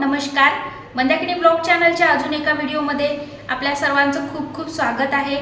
नमस्कार. मंदाकिनी ब्लॉग चॅनलच्या अजून एका व्हिडिओमध्ये आपल्या सर्वांचं खूप खूप स्वागत आहे.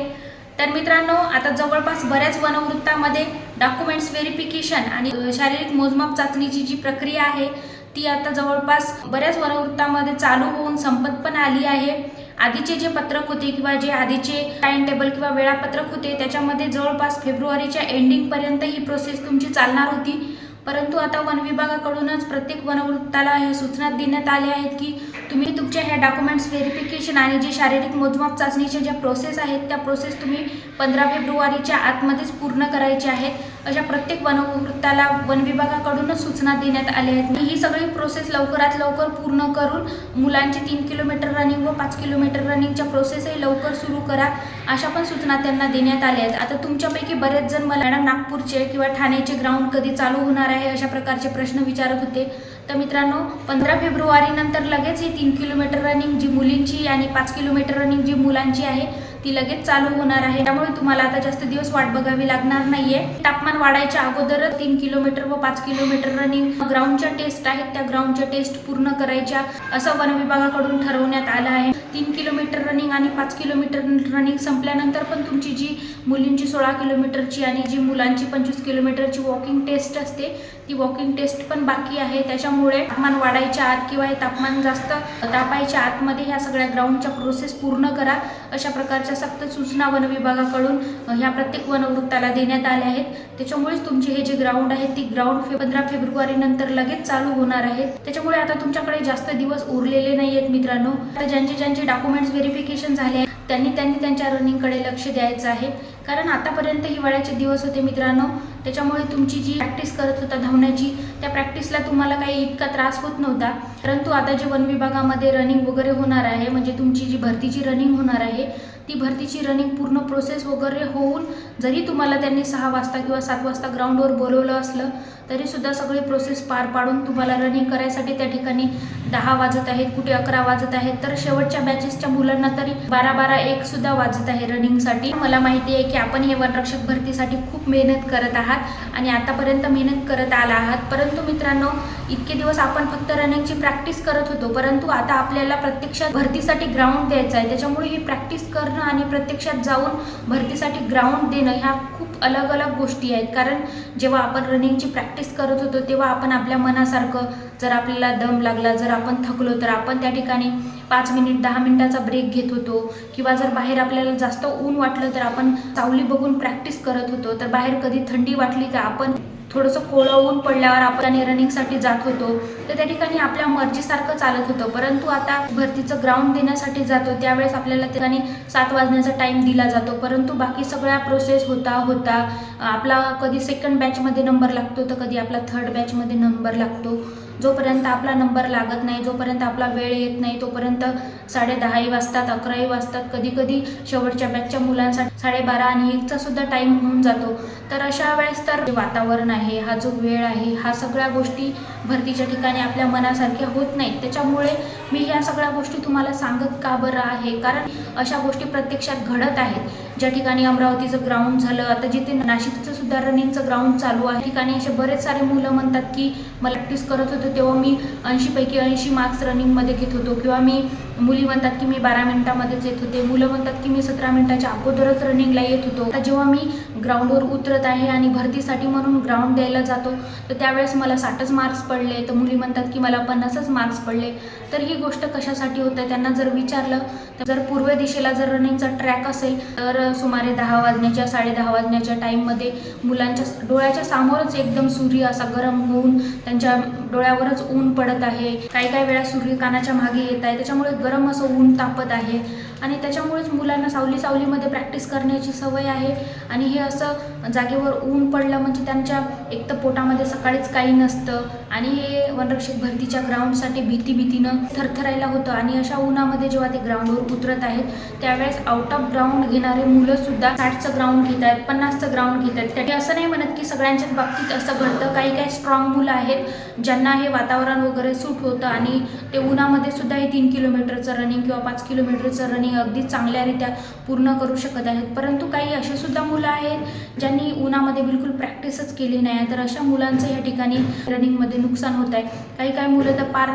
तर मित्रांनो आता जवळपास बऱ्याच वनवृत्तामध्ये डॉक्युमेंट्स व्हेरिफिकेशन आणि शारीरिक मोजमाप चाचणीची जी प्रक्रिया आहे ती आता जवळपास बऱ्याच वनवृत्तामध्ये चालू होऊन संपत पण आली आहे. आधीचे जे पत्रक होते किंवा जे आधीचे टाइम टेबल किंवा वेळापत्रक होते त्याच्यामध्ये जवळपास फेब्रुवारीच्या एंडिंगपर्यंत ही प्रोसेस तुमची चालणार होती. परंतु आता वन विभागाकडूनच प्रत्येक वनवृत्ताला ह्या सूचना देण्यात आल्या आहेत की तुम्ही तुमच्या ह्या डॉक्युमेंट्स व्हेरिफिकेशन आणि जे शारीरिक मोजमाप चाचणीच्या ज्या प्रोसेस आहेत त्या प्रोसेस तुम्ही पंधरा फेब्रुवारीच्या आतमध्येच पूर्ण करायचे आहेत. अशा प्रत्येक वनवृत्ताला वन विभागाकडूनच सूचना देण्यात आल्या आहेत. ही सगळी प्रोसेस लवकरात लवकर पूर्ण करून मुलांची तीन किलोमीटर रनिंग व पाच किलोमीटर रनिंगच्या प्रोसेसही लवकर सुरू करा अशा पण सूचना त्यांना देण्यात आल्या आहेत. आता तुमच्यापैकी बरेच जण मला मॅडम नागपूरचे किंवा ठाण्याचे ग्राउंड कधी चालू होणार आहे अशा प्रकारचे प्रश्न विचारत होते. तर मित्रांनो पंधरा फेब्रुवारीनंतर लगेच ही तीन किलोमीटर रनिंग जी मुलींची आणि पाच किलोमीटर रनिंग जी मुलांची आहे ती लगेच चालू होणार आहे. त्यामुळे तुम्हाला आता जास्त दिवस वाट बघावी लागणार नाहीये. तापमान वाढायच्या अगोदरच तीन किलोमीटर व पाच किलोमीटर रनिंग ग्राउंडच्या टेस्ट आहेत. त्या ग्राउंडच्या टेस्ट पूर्ण करायच्या असं वन विभागाकडून ठरवण्यात आलं आहे. तीन किलोमीटर रनिंग आणि पाच किलोमीटर रनिंग संपल्यानंतर पण तुमची जी मुलींची सोळा किलोमीटरची आणि जी मुलांची पंचवीस किलोमीटरची वॉकिंग टेस्ट असते ती वॉकिंग टेस्ट पण बाकी आहे. त्याच्यामुळे तापमान वाढायच्या आत किंवा हे तापमान जास्त तापायच्या आतमध्ये ह्या सगळ्या ग्राउंडच्या प्रोसेस पूर्ण करा. अशा प्रकारच्या सक्त सूचना वन विभागाकडून ह्या प्रत्येक वनवृत्ताला देण्यात आल्या आहेत. त्याच्यामुळेच तुमचे हे जे ग्राउंड आहे ती ग्राउंड फे पंधरा फेब्रुवारी नंतर लगेच चालू होणार आहेत त्याच्यामुळे आता तुमच्याकडे जास्त दिवस उरलेले नाही आहेत मित्रांनो. आता ज्यांचे ज्यांचे डॉक्युमेंट्स व्हेरिफिकेशन झाले आहे त्यांनी त्यांनी त्यांच्या रनिंगकडे लक्ष द्यायचं आहे. कारण आतापर्यंत हिवाळ्याचे दिवस होते मित्रांनो. त्याच्यामुळे तुमची जी प्रॅक्टिस करत होता धावण्याची त्या प्रॅक्टिसला तुम्हाला काही इतका त्रास होत नव्हता. परंतु आता जे वन विभागामध्ये रनिंग वगैरे होणार आहे म्हणजे तुमची जी भरतीची रनिंग होणार आहे ती भरतीची रनिंग पूर्ण प्रोसेस वगैरे होऊन जरी तुम्हाला त्यांनी सहा वाजता किंवा सात वाजता ग्राउंडवर बोलवलं असलं तरीसुद्धा सगळी प्रोसेस पार पाडून तुम्हाला रनिंग करायसाठी त्या ठिकाणी दहा वाजत आहेत कुठे अकरा वाजत आहेत तर शेवटच्या बॅचेसच्या मुलांना तरी बारा बारा एक सुद्धा वाजत आहे रनिंगसाठी मला माहिती आहे की आपण हे वनरक्षक भरतीसाठी खूप मेहनत करत आहात. आणि आतापर्यंत मेहनत करत आला आहात. परंतु मित्रांनो इतके दिवस आपण फक्त रनिंगची प्रॅक्टिस करत होतो. परंतु आता आपल्याला प्रत्यक्षात भरतीसाठी ग्राउंड द्यायचं आहे. त्याच्यामुळे ही प्रॅक्टिस करणं आणि प्रत्यक्षात जाऊन भरतीसाठी ग्राउंड देणं ह्या खूप अलग अलग गोष्टी आहेत. कारण जेव्हा आपण रनिंगची प्रॅक्टिस करत होतो तेव्हा आपण आपल्या मनासारखं जर आपल्याला दम लागला जर आपण थकलो तर आपण त्या ठिकाणी पाच मिनिट दहा मिनिटाचा ब्रेक घेत होतो. किंवा जर बाहेर आपल्याला जास्त ऊन वाटलं तर आपण सावली बघून प्रॅक्टिस करत होतो. तर बाहेर कधी थंडी वाटली तर आपण थोडंसं कोळं ऊन पडल्यावर आपण रनिंगसाठी जात होतो. तर त्या ठिकाणी आपल्या मर्जीसारखं चालत होतं. परंतु आता भरतीचं ग्राउंड देण्यासाठी जातो. त्यावेळेस आपल्याला ठिकाणी सात वाजण्याचा टाईम दिला जातो. परंतु बाकी सगळ्या प्रोसेस होता होता. आपला कधी सेकंड बॅचमध्ये नंबर लागतो तर कधी आपला थर्ड बॅचमध्ये नंबर लागतो. जोपर्यंत आपला नंबर लागत नाही जोपर्यंत आपला वेळ येत नाही तोपर्यंत साडे दहाही वाजतात अकराही वाजतात कधी कधी शेवटच्या बॅचच्या मुलांसाठी साडेबारा आणि एकचा सुद्धा टाईम होऊन जातो. तर अशा वेळेस तर वातावरण आहे हा जो वेळ आहे हा सगळ्या गोष्टी भरतीच्या ठिकाणी आपल्या मनासारख्या होत नाहीत. त्याच्यामुळे मी ह्या सगळ्या गोष्टी तुम्हाला सांगत का बरं आहे? कारण अशा गोष्टी प्रत्यक्षात घडत आहेत. ज्या ठिकाणी अमरावतीचं ग्राउंड झालं आता जिथे नाशिकचं सुद्धा रनिंगचं ग्राउंड चालू आहे ठिकाणी असे बरेच सारे मुलं म्हणतात की मला प्रॅक्टिस करत होतो तेव्हा मी ऐंशीपैकी ऐंशी मार्क्स रनिंगमध्ये घेत होतो. किंवा मी मुली म्हणतात की मी बारा मिनिटामध्येच येत होते. मुलं म्हणतात की मी सतरा मिनिटाच्या अगोदरच रनिंगला येत होतो. आता जेव्हा मी ग्राउंडवर उतरत आहे आणि भरतीसाठी म्हणून ग्राउंड द्यायला जातो तर त्यावेळेस मला साठच मार्क्स पडले. तर मुली म्हणतात की मला पन्नासच मार्क्स पडले. तर ही गोष्ट कशासाठी होतं? त्यांना जर विचारलं तर जर पूर्व दिशेला जर रनिंगचा ट्रॅक असेल तर सुमारे दहा वाजण्याच्या साडे दहा वाजण्याच्या टाईममध्ये मुलांच्या डोळ्याच्या समोरच एकदम सूर्य असा गरम होऊन त्यांच्या डोळ्यावरच ऊन पडत आहे. काही काही वेळा सूर्य कानाच्या मागे येत आहे. त्याच्यामुळे गरम असं ऊन तापत आहे. आणि त्याच्यामुळेच मुलांना सावली सावलीमध्ये प्रॅक्टिस करण्याची सवय आहे. आणि हे असं जागेवर ऊन पडलं म्हणजे त्यांच्या एक तर पोटामध्ये सकाळीच काही नसतं. आणि हे वनरक्षक भरतीच्या ग्राउंडसाठी भीती भीतीनं थरथरायला होतं. आणि अशा उन्हामध्ये जेव्हा ते ग्राउंडवर उतरत आहेत त्यावेळेस आउट ऑफ ग्राउंड घेणारे मुलंसुद्धा साठचं ग्राउंड घेत आहेत पन्नासचं ग्राउंड घेत आहेत. त्याने असं नाही म्हणत की सगळ्यांच्याच बाबतीत असं घडतं. काही काही स्ट्रॉंग मुलं आहेत ज्यांना हे वातावरण वगैरे सूट होतं. आणि ते उन्हामध्ये सुद्धा हे तीन किलोमीटरचं रनिंग किंवा पाच किलोमीटरचं रनिंग अगदी चांगल्यारीत्या पूर्ण करू शकत आहेत. परंतु काही असे सुद्धा मुलं आहेत ज्यांनी उन्हामध्ये बिलकुल प्रॅक्टिसच केली नाही तर अशा मुलांचं या ठिकाणी रनिंगमध्ये नुकसान होत आहे. काही काही मुलं तर पार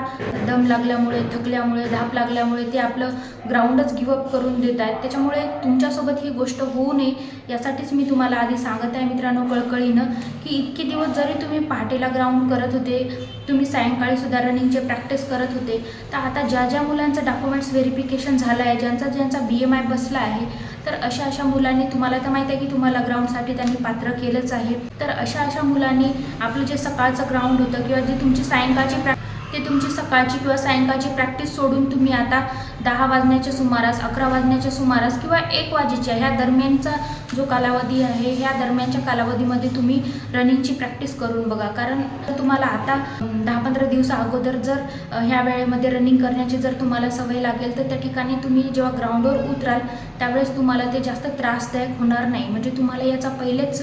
दम लागल्यामुळे थकल्यामुळे धाप लागल्यामुळे ते आपलं ग्राउंडच गिवअप करून देत आहेत. त्याच्यामुळे तुमच्यासोबत ही गोष्ट होऊ नये यासाठीच मी तुम्हाला आधी सांगत आहे मित्रांनो कळकळीनं की इतके दिवस जरी तुम्ही पहाटेला ग्राउंड करत होते तुम्ही सायंकाळी सुद्धा रनिंगचे प्रॅक्टिस करत होते तर आता ज्या ज्या मुलांचं डॉक्युमेंट्स व्हेरिफिकेशन झालं आहे ज्यांचं ज्यांचा बी एम आय बसला आहे तर अशा अशा मुलांनी तुम्हाला तर माहीत आहे की तुम्हाला ग्राउंडसाठी त्यांनी पात्र केलंच आहे. तर अशा अशा मुलांनी आपलं जे सकाळचं ग्राउंड होतं किंवा जी तुमची सायंकाळची प्रॅ ते तुमची सकाळची किंवा सायंकाळची प्रॅक्टिस सोडून तुम्ही आता दहा वाजण्याच्या सुमारास अकरा वाजण्याच्या सुमारास किंवा एक वाजेच्या ह्या दरम्यानचा जो कालावधी आहे ह्या दरम्यानच्या कालावधीमध्ये तुम्ही रनिंगची प्रॅक्टिस करून बघा. कारण तुम्हाला आता दहा पंधरा दिवसा अगोदर जर ह्या वेळेमध्ये रनिंग करण्याची जर तुम्हाला सवय लागेल तर त्या ठिकाणी तुम्ही जेव्हा ग्राउंडवर उतराल त्यावेळेस तुम्हाला ते जास्त त्रासदायक होणार नाही. म्हणजे तुम्हाला याचा पहिलेच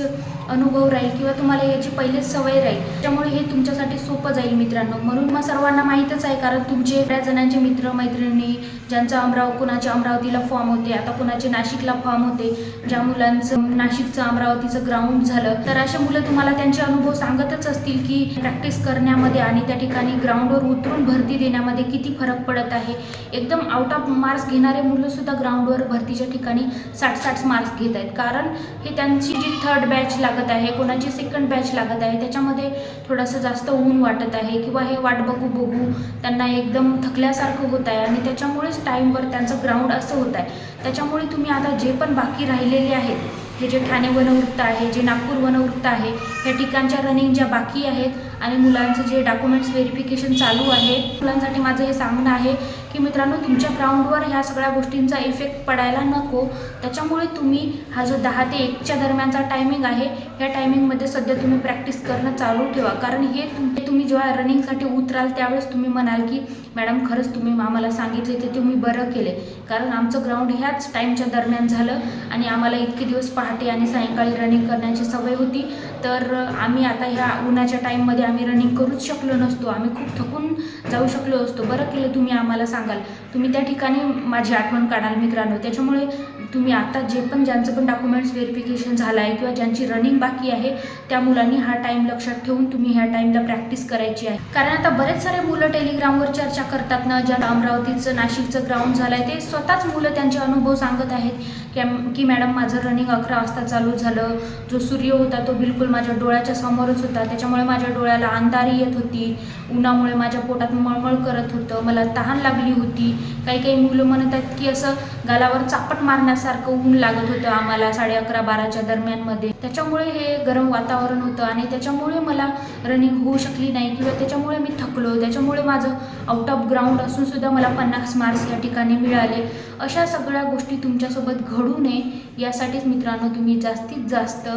अनुभव राहील किंवा तुम्हाला याची पहिलेच सवय राहील. त्यामुळे हे तुमच्यासाठी सोपं जाईल मित्रांनो. म्हणून मग सर्वांना माहीतच आहे कारण तुमचे बऱ्याच जणांचे मित्र मैत्रिणी ज्यांचा अमराव कुणाच्या अमरावतीला फॉर्म होते आता कुणाचे नाशिकला फॉर्म होते ज्या मुलांचं नाशिकचं अमरावतीचं ग्राउंड झालं तर अशा मुलं तुम्हाला त्यांचे अनुभव सांगतच असतील की प्रॅक्टिस करण्यामध्ये आणि त्या ठिकाणी ग्राउंडवर उतरून भरती देण्यामध्ये किती फरक पडत आहे. एकदम आउट ऑफ मार्क्स घेणारे मुलंसुद्धा ग्राउंडवर भरतीच्या ठिकाणी साठ साठ मार्क्स घेत आहेत. कारण हे त्यांची जी थर्ड बॅच लागत आहे कोणाची सेकंड बॅच लागत आहे त्याच्यामध्ये थोडंसं जास्त ऊन वाटत आहे किंवा हे वाट बघू बघू त्यांना एकदम थकल्यासारखं होत आहे आणि त्याच्यामुळेच टाईमवर त्यांचं ग्राउंड असं होत आहे. त्याच्यामुळे तुम्ही आता जे पण बाकी राहिलेले आहेत हे जे ठाणे वनवृत्त आहे जे नागपूर वनवृत्त आहे ह्या ठिकाणच्या रनिंग ज्या बाकी आहेत आणि मुलांचं जे डॉक्युमेंट्स व्हेरिफिकेशन चालू आहे मुलांसाठी माझं हे सांगणं आहे की मित्रांनो तुमच्या ग्राउंडवर ह्या सगळ्या गोष्टींचा इफेक्ट पडायला नको. त्याच्यामुळे तुम्ही हा जो दहा ते एकच्या दरम्यानचा टायमिंग आहे ह्या टायमिंगमध्ये सध्या तुम्ही प्रॅक्टिस करणं चालू ठेवा. कारण हे तुम तुम्ही जेव्हा रनिंगसाठी उतराल त्यावेळेस तुम्ही म्हणाल की मॅडम खरंच तुम्ही आम्हाला सांगितले ते तुम्ही बरं केले. कारण आमचं ग्राउंड ह्याच टाईमच्या दरम्यान झालं आणि आम्हाला इतके दिवस पहाटे आणि सायंकाळी रनिंग करण्याची सवय होती. तर आम्ही आता ह्या उन्हाच्या टाईममध्ये आम्ही रनिंग करूच शकलो नसतो. आम्ही खूप थकून जाऊ शकलो असतो. बरं केलं तुम्ही आम्हाला सांगाल. तुम्ही त्या ठिकाणी माझी आठवण काढाल मित्रांनो. त्याच्यामुळे तुम्ही आता जे पण ज्यांचं पण डॉक्युमेंट्स व्हेरिफिकेशन झालं आहे किंवा ज्यांची रनिंग बाकी आहे त्या मुलांनी हा टाईम लक्षात ठेवून तुम्ही ह्या टाईमला प्रॅक्टिस करायची आहे. कारण आता बरेच सारे मुलं टेलिग्रामवर चर्चा करतात ना ज्या अमरावतीचं नाशिकचं ग्राउंड झालं आहे ते स्वतःच मुलं त्यांचे अनुभव सांगत आहेत की की मॅडम माझं रनिंग अकरा वाजता चालू झालं. जो सूर्य होता तो बिलकुल माझ्या डोळ्याच्या समोरच होता. त्याच्यामुळे माझ्या डोळ्याला अंधारी येत होती. उन्हामुळे माझ्या पोटात मळमळ करत होतं. मला तहान लागली होती. काही काही मुलं म्हणत आहेत की असं गालावर चापट मारण्यासारखं ऊन लागत होतं आम्हाला साडे अकरा बाराच्या दरम्यानमध्ये त्याच्यामुळे हे गरम वातावरण होतं आणि त्याच्यामुळे मला रनिंग होऊ शकली नाही किंवा त्याच्यामुळे मी थकलो. त्याच्यामुळे माझं आउट ऑफ ग्राउंड असूनसुद्धा मला पन्नास मार्क्स या ठिकाणी मिळाले. अशा सगळ्या गोष्टी तुमच्यासोबत घडू नये यासाठीच मित्रांनो तुम्ही जास्तीत जास्त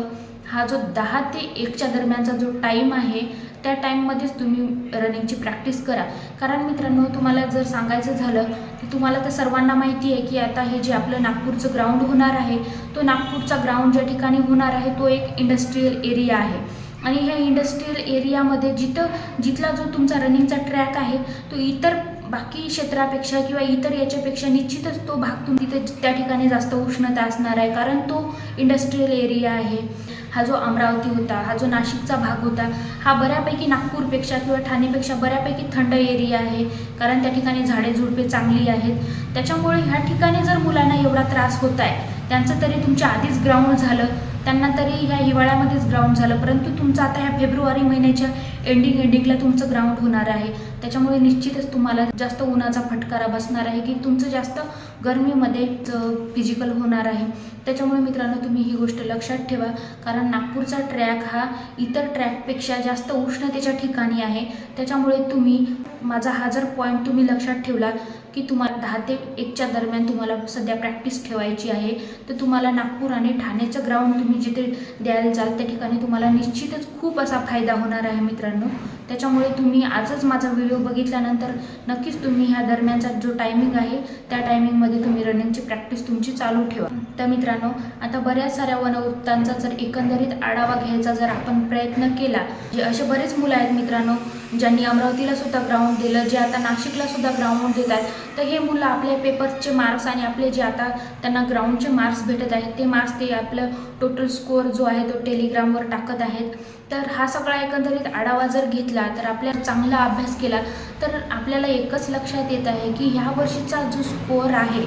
हा जो दहा ते एकच्या दरम्यानचा जो टाईम आहे त्या टाईममध्येच तुम्ही रनिंगची प्रॅक्टिस करा. कारण मित्रांनो तुम्हाला जर सांगायचं झालं तर तुम्हाला तर सर्वांना माहिती आहे की आता हे जे आपलं नागपूरचं ग्राउंड होणार आहे तो नागपूरचा ग्राउंड ज्या ठिकाणी होणार आहे तो एक इंडस्ट्रीयल एरिया आहे. आणि ह्या इंडस्ट्रीयल एरियामध्ये जिथं जिथला जो तुमचा रनिंगचा ट्रॅक आहे तो इतर बाकी क्षेत्रापेक्षा किंवा इतर याच्यापेक्षा निश्चितच तो भाग तुम्ही तिथे त्या ठिकाणी जास्त उष्णता असणार आहे कारण तो इंडस्ट्रीयल एरिया आहे. हा जो अमरावती होता हा जो नाशिकचा भाग होता हा बऱ्यापैकी नागपूरपेक्षा किंवा ठाणेपेक्षा बऱ्यापैकी थंड एरिया आहे कारण त्या ठिकाणी झाडे झुडपे चांगली आहेत. त्याच्यामुळे ह्या ठिकाणी जर मुलांना एवढा त्रास होत आहे त्यांचं तरी तुमच्या आधीच ग्राउंड झालं त्यांना तरी ह्या हिवाळ्यामध्येच ग्राउंड झालं परंतु तुमचं आता ह्या फेब्रुवारी महिन्याच्या एंडिंग एंडिंगला तुमचं ग्राउंड होणार आहे. त्याच्यामुळे निश्चितच तुम्हाला जास्त उन्हाचा फटकारा बसणार आहे की तुमचं जास्त गरमीमध्ये फिजिकल होणार आहे. त्याच्यामुळे मित्रांनो तुम्ही ही गोष्ट लक्षात ठेवा. कारण नागपूरचा ट्रॅक हा इतर ट्रॅकपेक्षा जास्त उष्णतेच्या ठिकाणी आहे. त्याच्यामुळे तुम्ही माझा हा जर पॉईंट तुम्ही लक्षात ठेवला की तुम्हाला दहा ते एकच्या दरम्यान तुम्हाला सध्या प्रॅक्टिस ठेवायची आहे. तर तुम्हाला नागपूर आणि ठाण्याचं ग्राउंड तुम्ही जिथे द्यायला जाल त्या ठिकाणी तुम्हाला निश्चितच खूप असा फायदा होणार आहे मित्रांनो. त्याच्यामुळे तुम्ही आजच माझा व्हिडिओ बघितल्यानंतर नक्कीच तुम्ही ह्या दरम्यानचा जो टायमिंग आहे त्या टायमिंगमध्ये तुम्ही रनिंगची प्रॅक्टिस तुमची चालू ठेवा. तर मित्रांनो आता बऱ्याच साऱ्या वनवृत्तांचा जर एकंदरीत आढावा घ्यायचा जर आपण प्रयत्न केला जे असे बरेच मुलं आहेत मित्रांनो ज्यांनी अमरावतीला सुद्धा ग्राउंड दिलं जे आता नाशिकला सुद्धा ग्राउंड देत आहेत तर हे मुलं आपले पेपरचे मार्क्स आणि आपले जे आता त्यांना ग्राउंडचे मार्क्स भेटत आहेत ते मार्क्स ते आपलं टोटल स्कोअर जो आहे तो टेलिग्रामवर टाकत आहेत. तर हा सगळा एकंदरीत आढावा जर घेतला तर आपल्या चांगला अभ्यास केला तर आपल्याला एकच लक्षात येत आहे की ह्या वर्षीचा जो स्कोअर आहे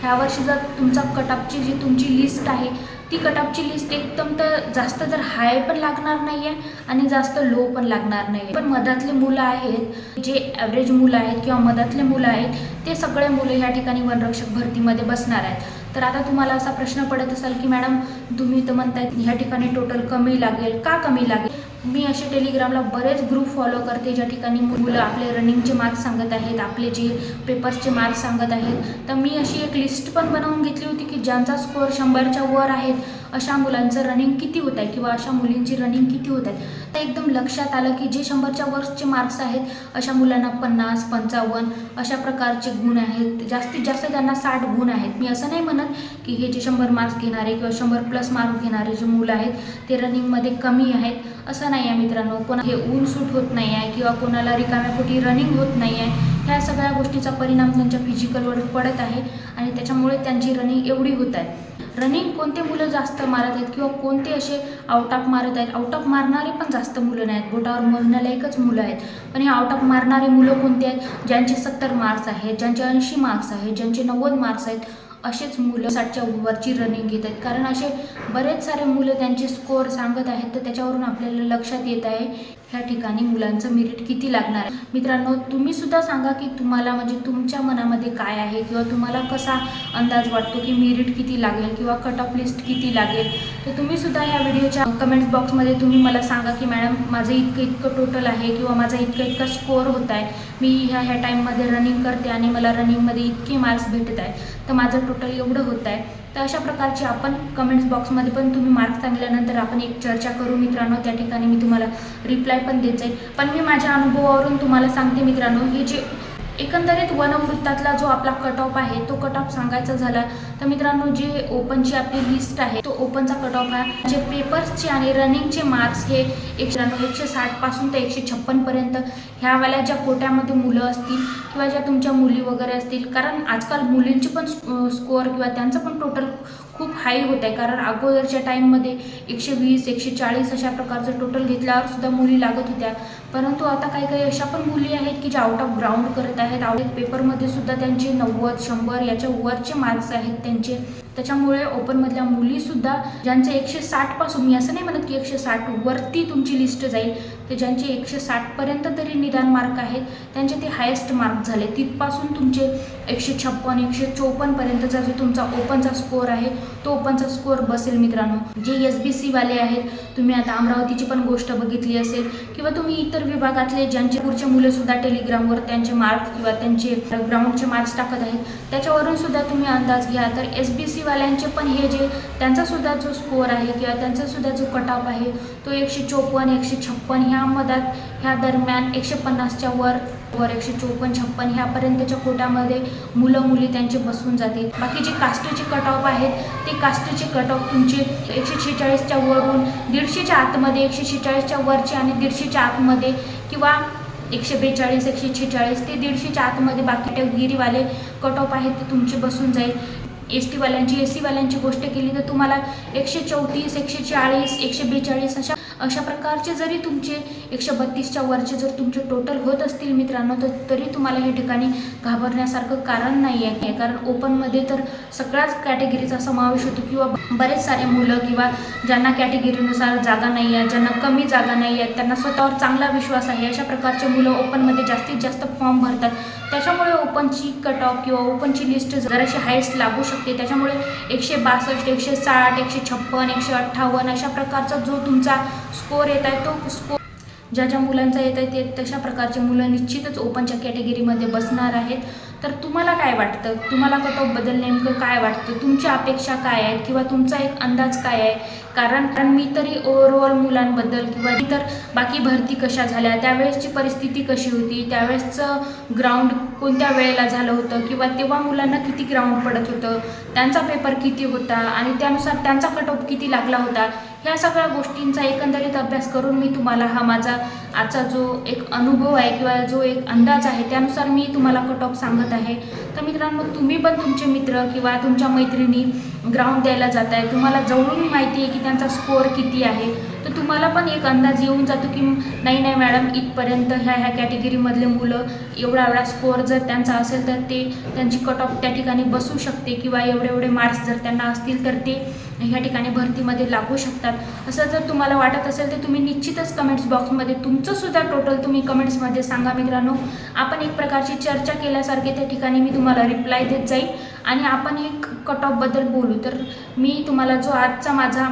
ह्या वर्षी जर तुमचा कटअपची जी तुमची लिस्ट आहे ती कटअपची लिस्ट एकदम तर जास्त जर हाय पण लागणार नाही आहे आणि जास्त लो पण लागणार नाही आहे पण मधातले मुलं आहेत जे ॲव्हरेज मुलं आहेत किंवा मधातले मुलं आहेत ते सगळे मुलं ह्या ठिकाणी वनरक्षक भरतीमध्ये बसणार आहेत. तर आता तुम्हाला असा प्रश्न पडत असाल की मॅडम तुम्ही तर म्हणताय ह्या ठिकाणी टोटल कमी लागेल. का कमी लागेल? मी असे टेलिग्रामला बरेच ग्रुप फॉलो करते ज्या ठिकाणी मुलं आपले रनिंगचे मार्क्स सांगत आहेत आपले जे पेपर्सचे मार्क्स सांगत आहेत. तर मी अशी एक लिस्ट पण बनवून घेतली होती की ज्यांचा स्कोअर शंभरच्या वर आहेत अशा मुलांचं रनिंग किती होत आहे किंवा अशा मुलींची रनिंग किती होत आहे तर एकदम लक्षात आलं की जे शंभरच्या वरचे मार्क्स आहेत अशा मुलांना पन्नास पंचावन्न अशा प्रकारचे गुण आहेत. जास्तीत जास्त त्यांना साठ गुण आहेत. मी असं नाही म्हणत की हे जे शंभर मार्क्स घेणारे किंवा शंभर प्लस मार्क्स घेणारे जे मुलं आहेत ते रनिंगमध्ये कमी आहेत. असं नाही आहे मित्रांनो कोणा हे ऊन सूट होत नाही आहे किंवा कोणाला रिकाम्यापोटी रनिंग होत नाही आहे. ह्या सगळ्या गोष्टीचा परिणाम त्यांच्या फिजिकलवर पडत आहे आणि त्याच्यामुळे त्यांची रनिंग एवढी होत आहे. रनिंग कोणते मुलं जास्त मारत आहेत किंवा कोणते असे आउट ऑफ मारत आहेत? आउट ऑफ मारणारे पण जास्त मुलं नाहीत. बोटावर मोजण्यालायकच मुलं आहेत. पण हे आउट ऑफ मारणारे मुलं कोणते आहेत? ज्यांचे सत्तर मार्क्स आहेत ज्यांचे ऐंशी मार्क्स आहेत ज्यांचे नव्वद मार्क्स आहेत असेच मुलं साठच्या वरची रनिंग घेत आहेत. कारण असे बरेच सारे मुलं त्यांचे स्कोअर सांगत आहेत तर त्याच्यावरून आपल्याला लक्षात येत आहे ह्या ठिकाणी मुलांचं मेरिट किती लागणार आहे. मित्रांनो तुम्ही सुद्धा सांगा की तुम्हाला म्हणजे तुमच्या मनामध्ये काय आहे किंवा तुम्हाला कसा अंदाज वाटतो की मेरिट किती लागेल किंवा कट ऑफ लिस्ट किती लागेल? तर तुम्ही सुद्धा या व्हिडिओच्या कमेंट्स बॉक्समध्ये तुम्ही मला सांगा की मॅडम माझं इतकं इतकं टोटल आहे किंवा माझा इतका इतका स्कोअर होत आहे. मी ह्या ह्या टाईममध्ये रनिंग करते आणि मला रनिंगमध्ये इतके मार्क्स भेटत आहेत. तर माझं टोटल एवढं होत आहे. तर अशा प्रकारचे आपण कमेंट्स बॉक्समध्ये पण तुम्ही मार्क्स सांगल्यानंतर आपण एक चर्चा करू मित्रांनो. त्या ठिकाणी मी तुम्हाला रिप्लाय पण देत. जाईल पण मी माझ्या अनुभवावरून तुम्हाला सांगते मित्रांनो हे जे एकंदरीत वनवृत्तातला जो आपला कट ऑफ आहे तो कट ऑफ सांगायचा झाला तर मित्रांनो जे ओपनची आपली लिस्ट आहे तो ओपनचा कट ऑफ आहे. जे पेपर्सचे आणि रनिंगचे मार्क्स हे एकशे एकशे साठपासून ते एकशे छप्पनपर्यंत ह्यावाल्या ज्या कोट्यामध्ये मुलं असतील किंवा ज्या तुमच्या मुली वगैरे असतील कारण आजकाल मुलींचे पण स्कोअर किंवा त्यांचं पण टोटल खूप हाय होत आहे. कारण अगोदरच्या टाईममध्ये एकशे वीस एकशे चाळीस अशा प्रकारचं टोटल घेतल्यावर सुद्धा मुली लागत होत्या. परंतु आता काही काही अशा पण मुली आहेत की ज्या आउट ऑफ ग्राउंड करत आहेत. आउट पेपरमध्ये सुद्धा त्यांचे नव्वद शंभर याच्या वरचे मार्क्स आहेत त्यांचे. त्याच्यामुळे ओपनमधल्या मुलीसुद्धा ज्यांचे एकशे साठपासून मी असं नाही म्हणत की एकशे साठ वरती तुमची लिस्ट जाईल तर ज्यांचे एकशे साठपर्यंत तरी निदान मार्क आहेत त्यांचे ते हायेस्ट मार्क झाले. तिथपासून तुमचे एकशे छप्पन एकशे चोपन्नपर्यंतचा जो तुमचा ओपनचा स्कोअर आहे तो ओपनचा स्कोअर बसेल मित्रांनो. जे एस बी सीवाले आहेत तुम्ही आता अमरावतीची पण गोष्ट बघितली असेल किंवा तुम्ही इतर विभागातले ज्यांचे पुढचे मुलंसुद्धा टेलिग्रामवर त्यांचे मार्क्स किंवा त्यांचे ग्राउंडचे मार्क्स टाकत आहेत त्याच्यावरून सुद्धा तुम्ही अंदाज घ्या. तर एस बी सीवाल्यांचे पण हे जे त्यांचा सुद्धा जो स्कोअर आहे किंवा त्यांचा सुद्धा जो कट ऑफ आहे तो एकशे चोपन्न एकशे छप्पन ह्या मधात ह्या दरम्यान एकशे पन्नासच्या वर वर एकशे चोपन्न छप्पन ह्यापर्यंतच्या कोटामध्ये मुलं मुली त्यांचे बसून जातील. बाकी जे कास्टचे कट ऑफ आहेत ते कास्टचे कट ऑफ तुमचे एकशे शेहेचाळीसच्या वरून दीडशेच्या आतमध्ये एकशे शेहेचाळीसच्या वरचे आणि दीडशेच्या आतमध्ये किंवा एकशे बेचाळीस एकशे छेचाळीस ते दीडशेच्या आतमध्ये बाकी गिरीवाले कट ऑफ आहेत ते तुमचे बसून जाईल. एस टीवाल्यांची एस सीवाल्यांची गोष्ट केली तर तुम्हाला एकशे चौतीस एकशे चाळीस एकशे बेचाळीस अशा अशा प्रकारचे जरी तुमचे एकशे बत्तीसच्या वरचे जर तुमचे टोटल होत असतील मित्रांनो तर तरी तुम्हाला हे ठिकाणी घाबरण्यासारखं कारण नाही आहे. कारण ओपनमध्ये तर सगळ्याच कॅटेगरीचा समावेश होतो किंवा बरेच सारे मुलं किंवा ज्यांना कॅटेगरीनुसार जागा नाही आहे ज्यांना कमी जागा नाही आहेत त्यांना स्वतःवर चांगला विश्वास आहे अशा प्रकारचे मुलं ओपनमध्ये जास्तीत जास्त फॉर्म भरतात. त्याच्यामुळे ओपनची कट ऑफ किंवा ओपनची लिस्ट जराशी हायेस्ट लागू शकते. त्याच्यामुळे एकशे बासष्ट एकशे साठ एकशे छप्पन एकशे अठ्ठावन्न अशा प्रकारचा जो तुमचा स्कोर येत आहे तो स्कोर ज्या ज्या मुलांचा येत आहे ते तशा प्रकारचे मुलं निश्चितच ओपनच्या कॅटेगरीमध्ये बसणार आहेत. तर तुम्हाला काय वाटतं? तुम्हाला कट बदल नेमकं काय वाटतं? तुमची अपेक्षा काय आहेत किंवा तुमचा एक अंदाज काय आहे? कारण कारण मी तरी ओव्हरऑल मुलांबद्दल किंवा इतर बाकी भरती कशा झाल्या त्यावेळेसची परिस्थिती कशी होती? त्यावेळेसचं ग्राउंड कोणत्या वेळेला झालं होतं? किंवा तेव्हा मुलांना किती ग्राउंड पडत होतं? त्यांचा पेपर किती होता? आणि त्यानुसार त्यांचा कट ऑफ किती लागला होता? ह्या सगळ्या गोष्टींचा एकंदरीत अभ्यास करून मी तुम्हाला हा माझा आजचा जो एक अनुभव आहे किंवा जो एक अंदाज आहे त्यानुसार मी तुम्हाला कट ऑफ सांगत आहे. तर मित्रांनो तुम्ही पण तुमचे मित्र किंवा तुमच्या मैत्रिणी ग्राउंड द्यायला जात आहे तुम्हाला जवळून माहिती आहे की त्यांचा स्कोअर किती आहे. तर तुम्हाला पण एक अंदाज येऊन जातो की नाही नाही मॅडम इथपर्यंत ह्या ह्या कॅटेगरीमधले मुलं एवढा एवढा स्कोअर जर त्यांचा असेल तर ते त्यांची कट ऑफ त्या ठिकाणी बसू शकते किंवा एवढे एवढे मार्क्स जर त्यांना असतील तर ते ह्या ठिकाणी भरतीमध्ये लागू शकतात. असं जर तुम्हाला वाटत असेल तर तुम्ही निश्चितच कमेंट्स बॉक्समध्ये तुमचंसुद्धा टोटल तुम्ही कमेंट्समध्ये सांगा मित्रांनो. आपण एक प्रकारची चर्चा केल्यासारखे त्या ठिकाणी मी तुम्हाला रिप्लाय देत जाईल आणि आपण एक कट ऑफबद्दल बोलू. तर मी तुम्हाला जो आजचा माझा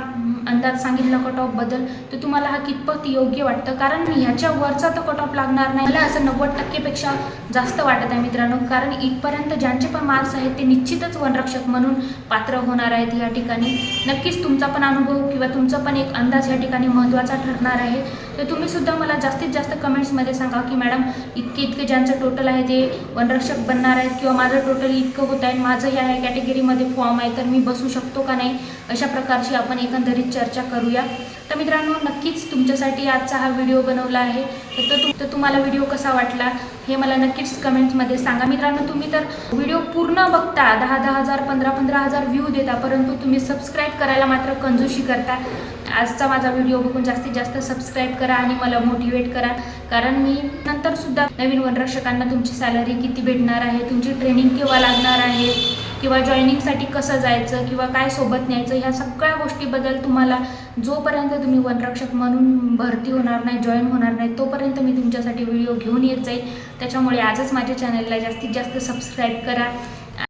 अंदाज सांगितला कट ऑफबद्दल तर तुम्हाला हा कितपत योग्य वाटतं? कारण ह्याच्या वरचा तर कट ऑफ लागणार नाही. मला असं नव्वद टक्केपेक्षा जास्त वाटत आहे मित्रांनो. कारण इथपर्यंत ज्यांचे पण मार्क्स आहेत ते निश्चितच वनरक्षक म्हणून पात्र होणार आहेत या ठिकाणी. नक्कीच तुमचा पण अनुभव किंवा तुमचा पण एक अंदाज या ठिकाणी महत्त्वाचा ठरणार आहे. तर तुम्ही सुद्धा मला जास्तीत जास्त कमेंट्समध्ये सांगा की मॅडम इतके इतके ज्यांचं टोटल आहे ते वनरक्षक बनणार आहेत किंवा माझं टोटल इतकं होत आहे माझं ह्या ह्या कॅटेगरीमध्ये फॉर्म आहे तर मी बसू शकतो का नाही? अशा प्रकारची आपण एकंदरीत चर्चा करूया. तर मित्रांनो नक्कीच तुमच्यासाठी आजचा हा व्हिडिओ बनवला आहे. तर तो तर तुम्हाला व्हिडिओ कसा वाटला हे मला नक्कीच कमेंट्समध्ये सांगा. मित्रांनो तुम्ही तर व्हिडिओ पूर्ण बघता. दहा दहा हजार पंधरा पंधरा हजार व्ह्यू देता परंतु तुम्ही सबस्क्राईब करायला मात्र कंजूशी करता. आजचा माझा व्हिडिओ बघून जास्तीत जास्त सबस्क्राईब करा आणि मला मोटिवेट करा. कारण मी नंतर सुद्धा नवीन वनरक्षकांना तुमची सॅलरी किती भेटणार आहे तुमची ट्रेनिंग केव्हा लागणार आहे किंवा जॉईनिंगसाठी कसं जायचं किंवा काय सोबत न्यायचं ह्या सगळ्या गोष्टीबद्दल तुम्हाला जोपर्यंत तुम्ही वनरक्षक म्हणून भरती होणार नाही जॉईन होणार नाही तोपर्यंत मी तुमच्यासाठी व्हिडिओ घेऊन येत जाईल त्याच्यामुळे आजच माझ्या चॅनलला जास्तीत जास्त सबस्क्राईब करा.